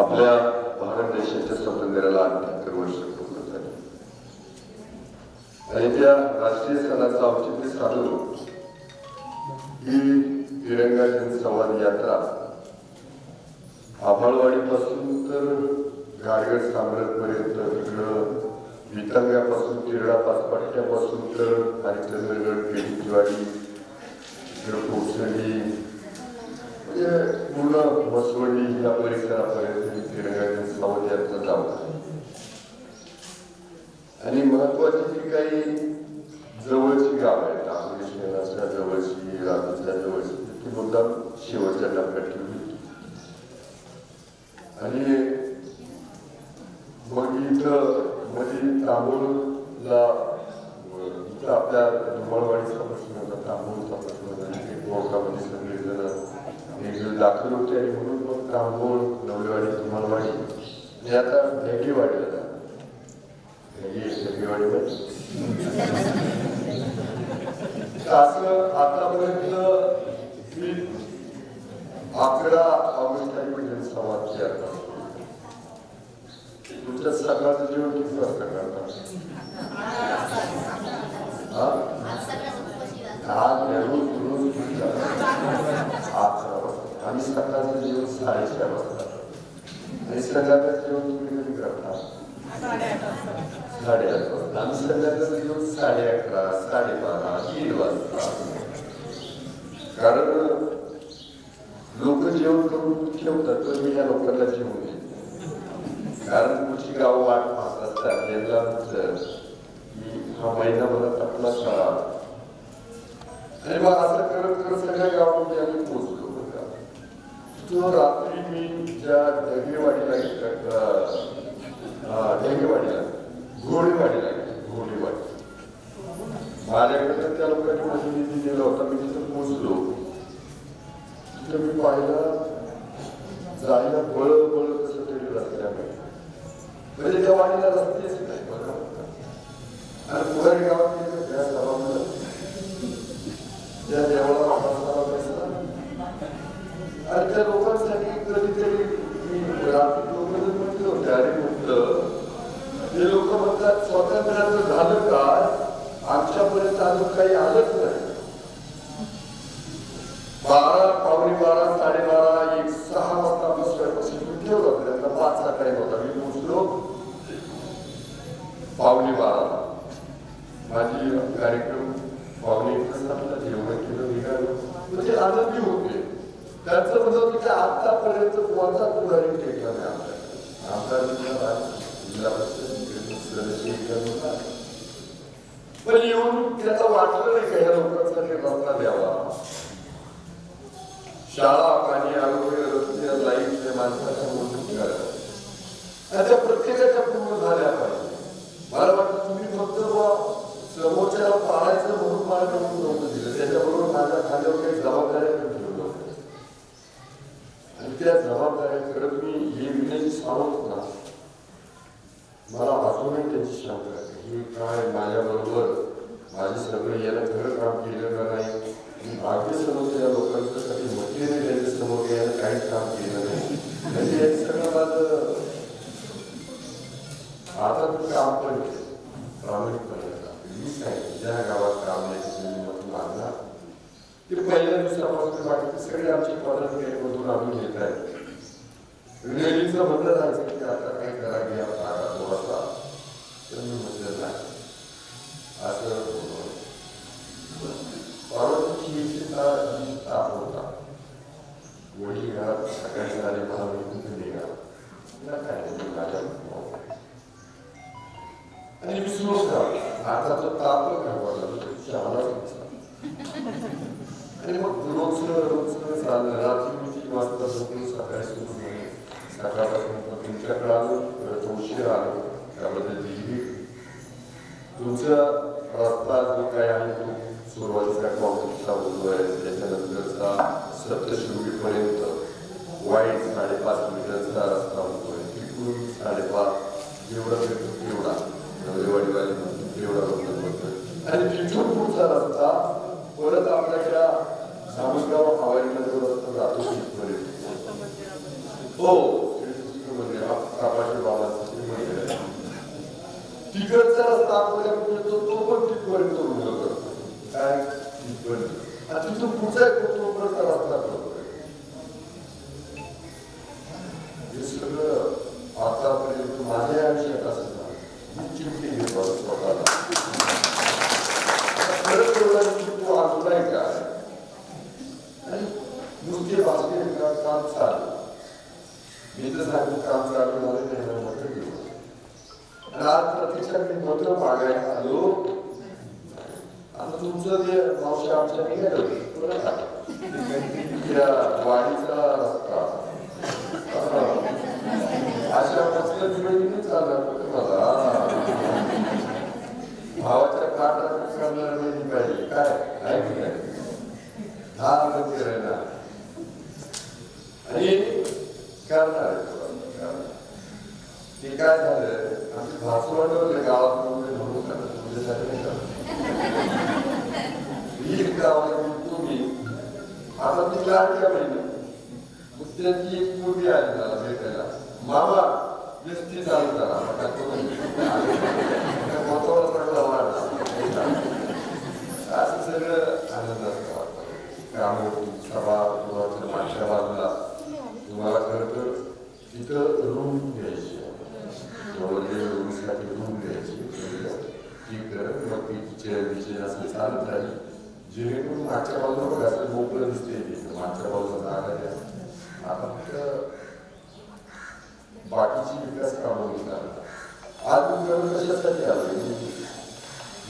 आपल्या भारत देशाच्या स्वातंत्र्याला अठ्याहत्तर वर्ष पूर्ण झाली. आणि त्या राष्ट्रीय सणाचं औचित्य साधून ही तिरंगा जनसंवाद यात्रा आभाळवाडीपासून तर गाडगड साम्राटपर्यंत तिकडं वितंगापासून तिरडा पाचपाट्यापासून तर हरिचंद्रगड पेढीचवाडी इकडं पोसडी म्हणजे पूर्ण बसवंडी या परिसरापर्यंत ही तिरंगा जनसंवाद जाऊ आणि महत्वाची जी काही जवळची गाव आहेत आंबोली शहराच्या जवळ राजूच्या जवळची ती मुद्दाम शेवटच्या टप्प्यात ठेवली होती. आणि मग इथं मध्ये तांबूळला इथं आपल्या धुमाळवाडीचा प्रश्न होता तांबूळचा प्रश्न होता तिथे कोर्टामध्ये सगळेजण एक दाखल होते आणि म्हणून मग तांबूळ नवलेवाडी धुमाळवाडी आणि आता ढेगेवाडीला जा असं आतापर्यंत मी अकरा ऑगस्ट तारीख जनसंवाद केला. तुमच्या सगळ्याचं जीवन किती वाजता करणार हा? आज रोज अकरा वाजता आम्ही जेवण साडेचार वाजता आणि संध्याकाळचं जेवण तुम्ही कधी करता साडेआठ वाजता. आम्ही संध्याकाळचं जेवण साडे अकरा साडेबारा दीड वाजता. कारण लोक जेवण करून ठेवतात तर मी ह्या लोकांना जेवण देतो कारण पुढची गाव वाट पाहत असतात. यांना की हा महिनाभरात आपला शाळा. आणि मग असं करत करत सगळ्या गावामध्ये आम्ही पोहोचलो. का. तो रात्री मी ज्या ढगेवाडीला ढगेवाडीला घोडेवाडीला गेलो, घोडेवाडी. माझ्याकडे त्या लोकांनी निधी दिला होता मी तिथं पोचलो तिथं मी पाहिलं जायला बळ बळ कसं तरी रस्त्यामध्ये म्हणजे त्या वाडीला रस्तेच नाही बघा आणि पुढे गावात गेलं त्या सभामुळे त्या देवळाला रस्ता बसला आणि त्या लोकांसाठी कधीतरी मी रात्री लोक म्हटलं होते अरे म्हटलं ते लोक म्हणतात स्वातंत्र्याचं झालं काय? आमच्यापर्यंत अजून काही आलंच नाही. बारा पावणे बारा साडेबारा एक सहा वाजता दुसऱ्यापासून ठेवलं होतं त्यांना पाचचा टाइम होता. मी पोचलो पावणे बारा. माझी कार्यक्रम पावणे एक जेवण केलं निघालो. म्हणजे आनंदी होते. त्यांचं म्हणत की आतापर्यंत कोणता पुढारी टेकला नाही आपल्याकडे आमदार जिल्हा पण येऊन त्याचा वाटलं नाही का या लोकांसाठी रस्ता द्यावा शाळा पाणी आरोग्य रस्ते लाइट हे माणसाच्या मूलभूत त्या प्रत्येकाच्या पूर्ण झाल्या पाहिजे मला वाटतं तुम्ही फक्त बुवा समोरच्याला पाळायचं म्हणून मला निवडून नव्हतं दिलं त्याच्याबरोबर माझ्या खांद्यावर काही जबाबदाऱ्या पण ठेवल्या होत्या आणि त्या जबाबदाऱ्या करत मी हे विनय सांगत ना मला अजूनही त्याची शंका आहे ही काय माझ्या बरोबर माझे सगळे याला खरं काम केलं का नाही मी भाग्य समजतो या लोकांसाठी मटेरियल यांच्या समोर यायला काहीच काम केलं नाही म्हणजे हे सगळं माझं आता मी काम पण केलं प्रामाणिकपणे काम केलं. मी काय ज्या गावात काम नाही तिथे मधून आणला ते पहिल्या दिवसापासून बाकी सगळे आमचे मधून आम्ही घेत आहे रेलीचं म्हणलं जायचं की आता काही करा घ्या आता थोडासा तर मी म्हटलं नाही असं पार्वतीची ताप होता वडील घरात सकाळी झाले मला मी निघाला तिला काय नाही, मी माझ्या भावाकडे. आणि मी सुरू आता तो ताप घालवायला चहाला आणि मग रोज रोज चाललं रात्री मी तीन वाजता झोपून सकाळी सुरू झाले सकाळपासून पण तुमच्याकडे आलो परत उशीर आलो त्याबद्दल दिली तुमचा रस्ता जो काय आहे तो सुरुवातीचा कॉन्क्रीटचा होतोय त्याच्यानंतरचा सप्तशृंगीपर्यंत वाईट साडेपाच मीटरचा रस्ता होतोय तिकडून साडेपाच एवढा भेटतो तेवढा नवरेवाडीवाले एवढा रस्ता होतोय आणि तिथून पुढचा रस्ता हो तिकडचा रस्ता आपल्याला मिळतो तो पण तिथपर्यंत रुंद करतो काय तिथपर्यंत आणि तिथून पुढचा एक तोपर्यंत रस्ता हे सगळं आतापर्यंत माझ्या आयुष्यात असं झालं. मी चिमटी घेतो स्वतःला आता खरंच एवढा तू अजूनही काय आणि नुसते बाजूने का- काम चालू मी तर सांगू काम चालू झालं नाही ना मतं घेऊ आणि आज प्रत्यक्षात मी मतं मागायला आलो आता तुमचं जे मावशी आमच्या निघालं बरं का? त्या वाडीचा रस्ता असा. अशा मस्त दिवशी चालणार मला भावाच्या काटात करणार नाही पाहिजे काय? आहे की नाही मंदिर आहे ना आणि करणार आहे ते काय झालं? आमची भासवाडवर गावात म्हणून म्हणून करणार नाही करणार. ही गावाला गेलो आता ती लाडक्या बहिणी. मग त्यांची एक मुलगी आली मला भेटायला. मामा व्यस्ती चालू करा. आता करून महत्त्वाचा चांगला वाढला असं सगळं आनंदाचं वाटतं. त्यामुळे सभा गृहाच्या मागच्या बाजूला तुम्हाला खरं तर तिथं रूम घ्यायची वगैरे रूमसाठी रूम घ्यायची ठीक कर मग ती चेअर बिचेर असं चालत राहील जेणेकरून मागच्या बाजूला बघा असं मोकळं दिसते तिथं मागच्या बाजूला जागा द्या आता फक्त बाकीची विकास कामं होणार आज मी खरं कशासाठी आलो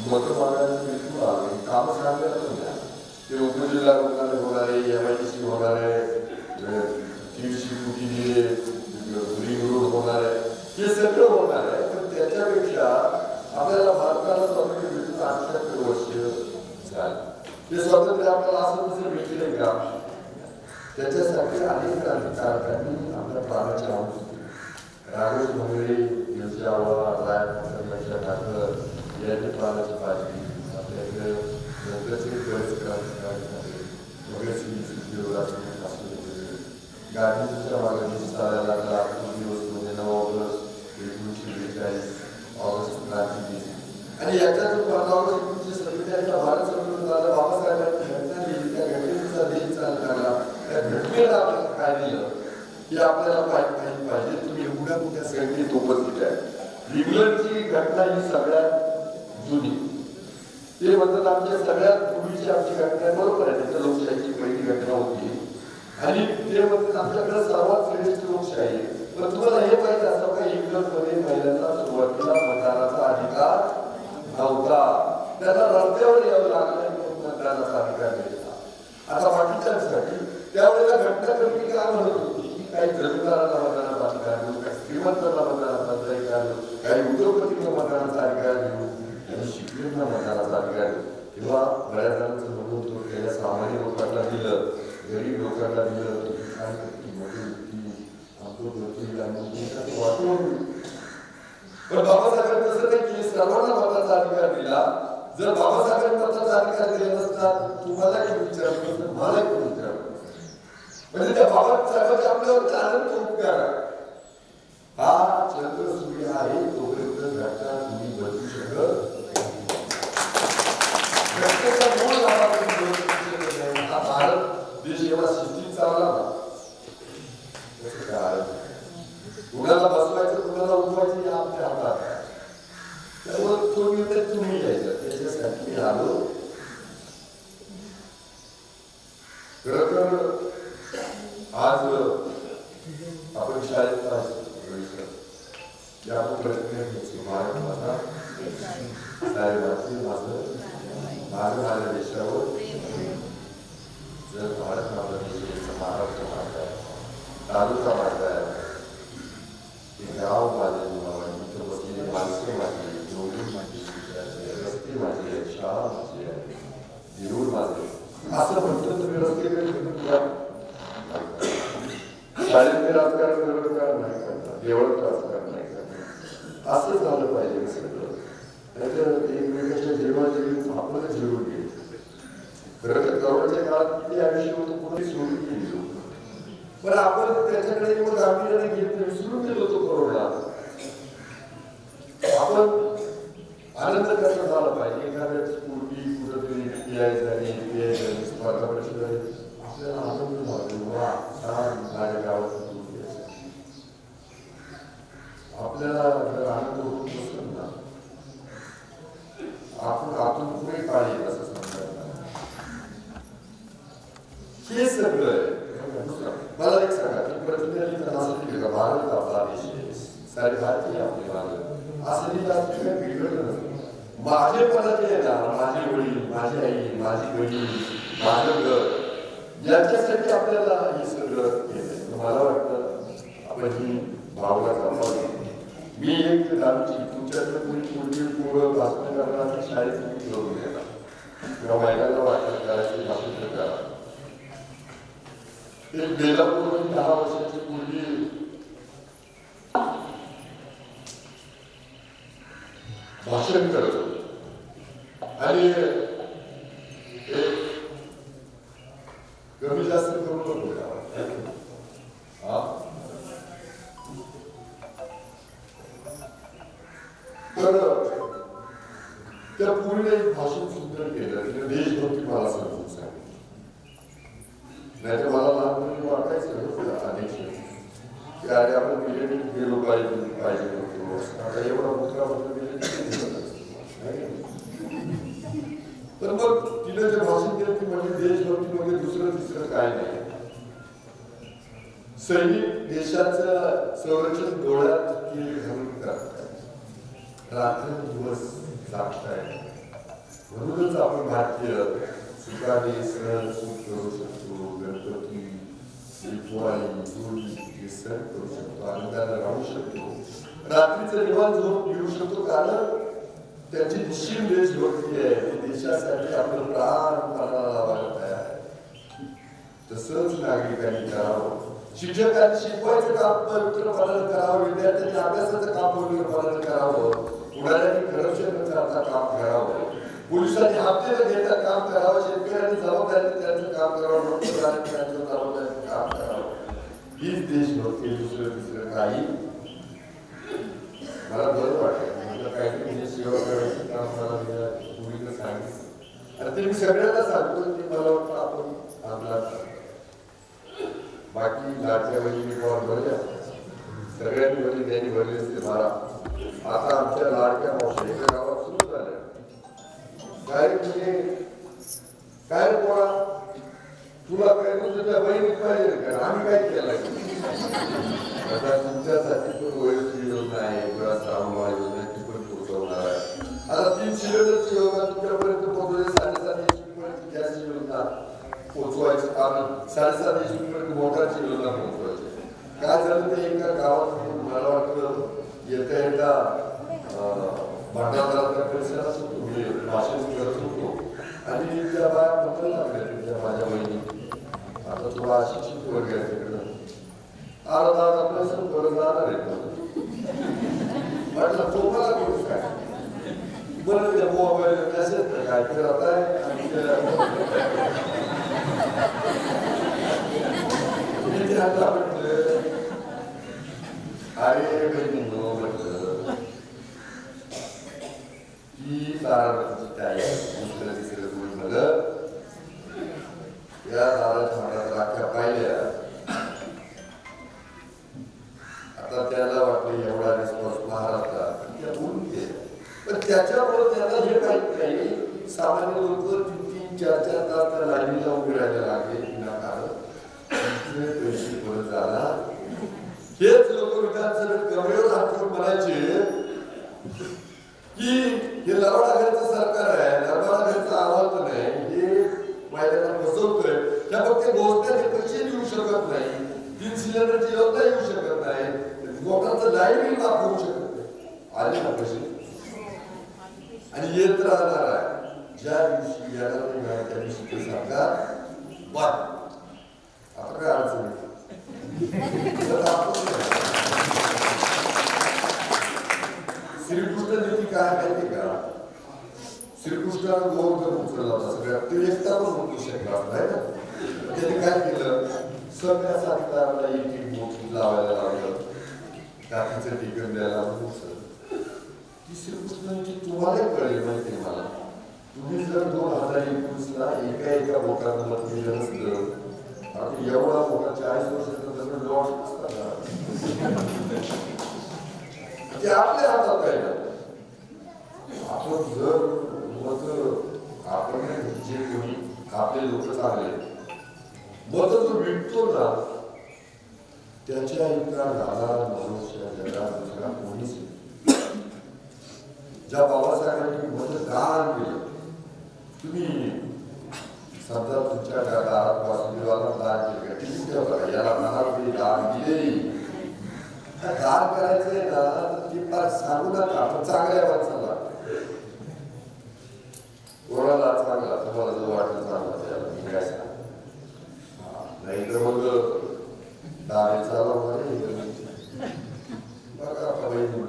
मतं मागायला बिलकुल आलो काम सांगायला पण द्या ते उपजिल्हा रुग्णालय होणार आहे एम आय डी सी होणार आहे तीनशे कोटी दिले रिंग रोड होणार आहे हे सगळं होणार आहे पण त्याच्यापेक्षा आपल्याला भारताला स्वातंत्र्य भेटून अठ्याहत्तर वर्ष झाले ते स्वातंत्र्य आपल्याला असं दुसरं भेटले का त्याच्यासाठी अनेक क्रांतिकारकांनी आपल्या प्राणाची आहुती दिली राघव भोंगरे यांच्यावर राय लक्षात ठाकर यांनी प्राणाची बाजी नंतरचे क्रांतिकारी झाले भगतसिंग सुखदेवराज असले गांधीजीच्या मागे चालायला लागला दोन दिवस म्हणजे नऊ ऑगस्ट एकोणीसशे बेचाळीस ऑगस्ट क्रांती दिन आणि याच्यातून पंधरा ऑगस्ट एकोणीसशे सत्तेचाळीसला भारत स्वतंत्र झाला बाबासाहेबांनी घटना दिली त्या घटनेचा देश चालू लागला त्या घटनेला आपल्याला काय दिलं की आपल्याला माहीत नाही पाहिजे तुम्ही एवढ्या मोठ्या संख्येत उपस्थित आहे इंग्लंडची घटना ही सगळ्यात जुनी ते म्हणतात आमच्या सगळ्यात पूर्वीची आमची घटना बरोबर आहे त्याच्या लोकशाहीची पहिली घटना होती. आणि ते म्हणतात आमच्याकडे सर्वात श्रेष्ठ लोकशाही पण तुम्हाला हे पाहिजे असं का इंग्लंडमध्ये महिलांना सुरुवातीला मतदानाचा अधिकार नव्हता. त्यांना रस्त्यावर यावं लागलं मतदानाचा अधिकार मिळाला. आता बाकीच्यांसाठी त्यावेळेला घटना कमिटी काय म्हणत होती? की काही जमीनदारांना मतदानाचा अधिकार देऊ काही श्रीमंतांना मतदानाचा अधिकार देऊ काही उद्योगपतींना मतदानाचा अधिकार देऊ आणि शिकलेल्या मतदानाचा अधिकार किंवा तेव्हा बऱ्याच जणांचं म्हणणं सामान्य लोकांना दिलं गरीब लोकांना दिलं तर काय करतील मोठी व्यक्ती आमचं करतील आणि वाटून पण बाबासाहेबांनी तसं नाही सर्वांना मताचा अधिकार दिला. जर बाबासाहेबांनी मताचा अधिकार दिला नसता तुम्हाला कोणी विचारलं मला कोणी विचारलं म्हणजे त्या बाबासाहेबांच्या आपल्यावर आनंद उपकार आहे. हा चंद्र सूर्य आहे तोपर्यंत घटना तुम्ही बदलू शकत घटनेचा भारत देश एवढा शिस्तीत चालला कुणाला बसवायचं कुणाला उठवायचं हे आपल्या हातात त्यामुळे तुम्ही घ्यायचा त्याच्यासाठी मी आलो खरं तर आज आपण शाळेत पाहिजे की आपण साहेबांची माझं माझ्या देशावर जर भारत माझा देश महाराष्ट्र माझा आहे तालुका माझा आहे ते गाव माझे इथं बसलेली माणसं माझी जोडी माझी रस्ते माझे आहेत, शाळा माझी आहे देऊळ माझे असं म्हणतो तुम्ही रस्ते कधी भेटून जा. राजकारण करत का नाही करणार देवळात राजकारण नाही करणार असं झालं पाहिजे सगळं मेडिटेशन निर्माण केली आपणच निर्माण खरं तर करोनाच्या काळात किती आयुष्य होतं कोणी सोडून पण आपण त्याच्याकडे एवढं गांभीर्याने नाही विसरून गेलो तो करोना. आपण आनंद करतो. देश आहे सारे भारतीय आपले भारत असं लिहिलं असं बिघडलं नसतं माझे मला आहे ना माझे वडील माझी आई माझी बहीण माझं घर याच्यासाठी आपल्याला हे सगळं मला वाटतं आपण ही भावना जपावी मी एक दारूची तुमच्याकडे कोणी पूर्वी पूर्व भाषण करणार शाळेत तुम्ही घेऊन येणार किंवा महिलांना वाटत करायची भाषण करा एक बेलापूर दहा वर्षाची मुलगी भाषण करत होती आणि कमी जास्त करून नको तर त्या पूर्ण एक भाषण सुंदर केलं तिने देशभक्ती मला सांगितलं नाही तर मला लहानपणी वाटायचं ना अनेक की आपण मिलिटरीत गेलो पाहिजे आता एवढा मोठा तर मग तिने जे भाषण केलं ती म्हणजे देशभक्ती म्हणजे दुसरं तिसरं काय नाही. सैनिक देशाचं संरक्षण डोळ्यात केली घालून करतायत रात्र दिवस जागतायत म्हणूनच आपण भारतीय सुखाने सण सुख करू शकतो गणपती दिवाळी होळी हे सण करू शकतो आनंदाने राहू शकतो रात्रीचं निवांत झोप घेऊ शकतो कारण त्याची निश्चित देशभक्ती आहे ती देशासाठी आपलं प्राण प्राणाला लावायला तयार आहे तसंच नागरिकांनी करावं शिक्षकांनी शिकवायचं काम पवित्रपणानं करावं विद्यार्थ्यांनी अभ्यासाचं काम पवित्रपणानं करावं पुढाऱ्यांनी करप्शन न करता काम करावं पोलिसांनी हप्ते न घेता काम करावं शेतकऱ्यांनी जबाबदारीने त्यांचं काम करावं नोकरदारांनी त्यांचं जबाबदारीने काम देश हीच दुसरं दुसरं काही मला बरं वाटतं म्हटलं काहीतरी म्हणजे सेवा करायचं काम मला मुलीनं सांगितलं आणि ते मी सगळ्यांना सांगतो ते मला वाटतं आपण आपला बाकी लाडक्या बहिणी कोण भरल्या सगळ्यांनी भरली त्यांनी भरली असते मला आता आमच्या लाडक्या मावशी एका गावात सुरू झाल्या काय म्हणजे काय रे तुला काय तुझ्या बहिणीत पाहिजे का आम्ही काय केलं आता तुमच्यासाठी पण वयोची योजना आहे किंवा श्रावणबाळ योजना ती पण पोहोचवणार आहे आता तीन सिलेंडरची योजना तुमच्यापर्यंत पोहोचवली साडेसात एचपी पर्यंत गॅसची योजना पोहोचवायचं कारण साडेसात एचपी पर्यंत मोटरची योजना पोहोचवायची काय झालं ते एका गावात मला वाटतं येता येता भंडारदरा परिसरात होतो मी भाषण करत होतो आणि त्या बाया म्हणायला लागल्या त्या माझ्या बहिणी आता तुला अशिक्षित वर्ग आहे तिकडं अर्धा अर्धा प्रश्न करत जाणार आहे म्हटलं तो मला करू काय बरं त्या मोबाईल मेसेज तर काय करत आहे आणि त्या- मी त्यांना म्हटलं अरे बहिणींनो म्हटलं ही ताराची ताई आहे. दुसरं तिसरं कोणी म्हणलं या दाराच्या हातात राख्या पाहिल्या आता त्याला वाटलं एवढा रिस्पॉन्स महाराजला त्या बोलून गेल्या. पण त्याच्यामुळे त्याला हे माहीत नाही सामान्य लोक तीन तीन चार चार तास त्या लाईनीला उभे राहायला लागले विनाकारण इतके पैसे परत झाला हेच लोक विधानसभेत कमरेवर हात ठेवून म्हणायचे की हे लबाडा घरचं सरकार आहे लबाडा घरचा अहवाल तर नाही हे महिलांना फसवतोय ते फक्त घोषणा पैसे देऊ शकत नाही. तीन सिलेंडरची योजना येऊ शकत नाही. लोकांचं लाईन बिल माफ शकत नाही. आले ना पैसे? आणि येत राहणार आहे. ज्या दिवशी यायला नाही मिळालं त्या दिवशी ते सांगा बंद आता काय अडचण श्रीकृष्ण नीती काय माहिती का? श्रीकृष्णानं गोवर्धन उचलला होता सगळ्यात. ते एकटा पण उचलू शकला. नाही ना? त्याने काय केलं? सगळ्या साथीदाराला एक एक मोठी लावायला लागलं. काकीचं ठिकाण द्यायला लावलं उचल ती श्रीकृष्णाची म्हणजे तुम्हाला कळेल माहिती आहे मला. तुम्ही जर दोन हजार एकवीसला एका एका बोटानं मत दिलं नसलं आता एवढा मोठा चाळीस वर्षाचा जर लॉस असता ते आपल्या हातात आहे ना. आपण जर मत आपण जे कोणी आपले लोक चांगले मत जो विकतो ना त्याच्या इतका नादार माणूस या जगात दुसरा कोणीच नाही. ज्या बाबासाहेबांनी मतदान केलं तुम्ही समजा तुमच्या घरात वासुदेवाला दान केलं ठीक आहे बघा याला दहा दान दिले हा दान करायचंय ना तर ते फार सांगू नका पण चांगल्या माणसाला कोणाला चांगला तुम्हाला जो वाटलं चांगला त्याला तुम्ही काय सांगा हा, नाही तर मग दावे चालवणार बघा आता बहिणी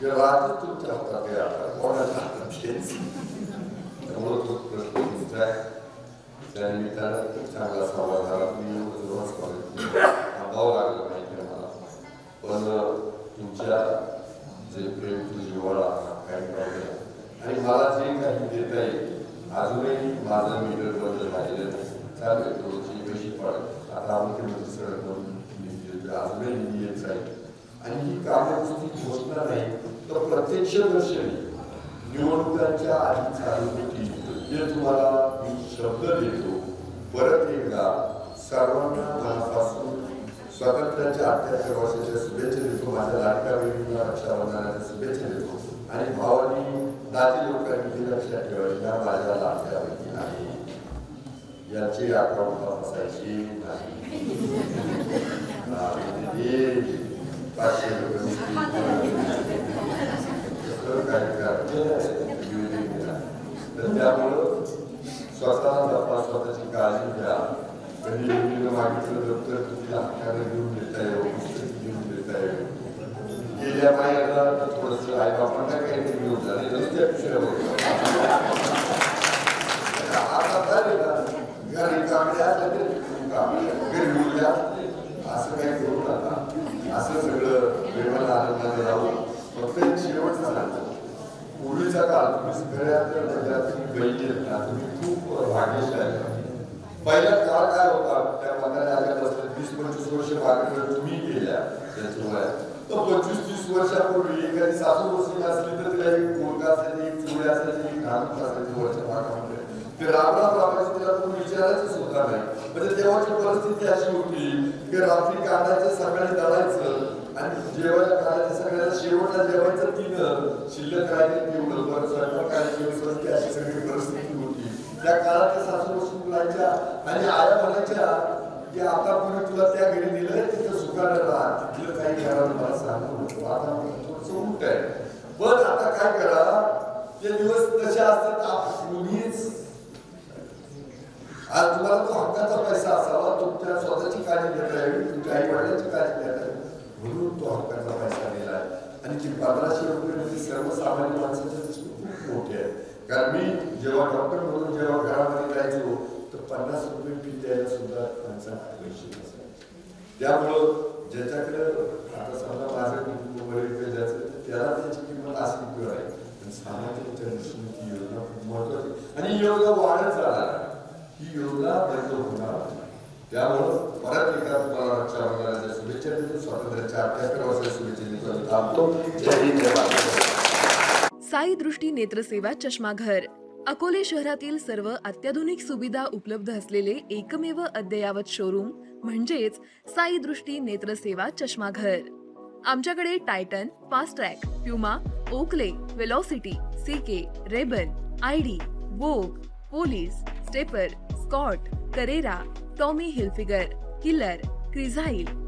हे राज्य तुमच्या हातात आहे आता कोणाच्या हातात तेच त्यामुळे तो प्रश्न तुमचा आहे त्या निमित्तानं खूप चांगला संवाद झाला तुम्ही एवढं रोज कॉलेज थांबावं लागलं माहिती आहे मला पण तुमच्या जे प्रेम तुझी जिव्हाळा काही प्रॉब्लेम आणि मला जे काही म्हणजे देता येईल अजूनही माझं मीटर बंद झालेलं नाही. चालेल थोडीशी कशी पडेल आता आम्ही ते म्हणजे सडक म्हणून निधी देतोय. अजूनही निधी येत जाईल आणि ही कामं नुसती घोषणा नाही तर प्रत्यक्ष दर्शनी निवडणुकांच्या आधी चालू होती जे तुम्हाला मी शब्द देतो परत एकदा सर्वांना मनापासून स्वातंत्र्याच्या अठ्याहत्तर वर्षाच्या शुभेच्छा देतो माझ्या लाडक्या बहिणीला रक्षाबंधनाच्या शुभेच्छा देतो आणि भावानी दादी लोकांनी हे लक्षात ठेवायच्या माझ्या लाडक्या बहिणी आहे याची अकाउंट तपासायची नाही हा, हे पाचशे रुपये तर काय करायचं? तर त्यामुळं स्वतः जपा स्वतःची काळजी घ्या कधी मुलीनं मागितलं दप्तर तुझ्या हक्काने घेऊन देता येईल पुस्तक घेऊन देता येईल गेल्या महिन्याला तर थोडंसं आई बापांना काहीतरी घेऊन जा नाही रस्त्या पिशव्या बघा. आता काय आहे ना, घरी कामडे असले तरी खूप कामडे. घरी मुली असले, असं काही करू नका असं सगळं प्रेमाला आनंदाने राहू फक्त एक शेवटचं सांगतो पूर्वीचा काळ तुम्ही सगळ्यात ना तुम्ही खूप भाग्यशाली पहिला काळ काय होता त्या म्हाताऱ्या आल्यात वीस पंचवीस वर्ष मागणी तुम्ही केल्या त्याच्या तर पंचवीस तीस वर्षापूर्वी एखादी सासू बसली असली तर तिला एक मुलगा असायची एक चुळे असायची घालून असायची वरच्या भागामध्ये ते रामराम रामायचं तिला कोणी विचारायचंच होता नाही म्हणजे तेव्हाची परिस्थिती अशी होती की रात्री काढायचं सकाळी दळायचं आणि जेवायला काढायचं सगळ्याला शेवटला जेवायचं तीन शिल्लक राहिले तेवढं स्वयंपाक करायची अशी सगळी परिस्थिती होती. त्या काळात त्या सासू आणि आया म्हणायच्या की आता कोणी तुला त्या घरी दिलंय तिथं सुखानं राहा. तिथलं काही करा मला आता थोडस उलट आहे. पण आता काय करा ते दिवस तसे असतात आप- आज तुम्हाला तो हक्काचा पैसा असावा तुमच्या स्वतःची काळजी घेता यावी तुमच्या आई वडिलांची काळजी म्हणून तो हक्काचा पैसा दिला आहे. आणि ती पंधराशे रुपये म्हणजे सर्वसामान्य माणसाच्या खूप मोठे आहे कारण मी जेव्हा डॉक्टर म्हणून जेव्हा घरामध्ये जायचो तर पन्नास रुपये फी द्यायला सुद्धा त्यांचा पैसे नसायचे. त्यामुळं ज्याच्याकडे आता समजा माझं कुटुंब वगैरे ज्याचं तर त्याला त्याची किंमत असली किंवा आहे. पण सामाजिक दृष्टीने ती योजना खूप महत्वाची आणि योजना वाढत जाणार ही योजना बंद होणार त्यामुळं रक्षाबंधनाच्या स्वातंत्र्याच्या अठ्याहत्तर वर्षाच्या शुभेच्छा थांबतो जय हिंद जय साई दृष्टी नेत्रसेवा चष्माघर. अकोले शहरातील सर्व अत्याधुनिक सुविधा उपलब्ध असलेले एकमेव अद्ययावत शोरूम म्हणजेच साई दृष्टी नेत्रसेवा चष्माघर. आमच्याकडे Titan Fastrack Puma Oakley Velocity CK Rayban ID Vogue Police Stepper Scott Carrera Tommy Hilfiger Killer Crizal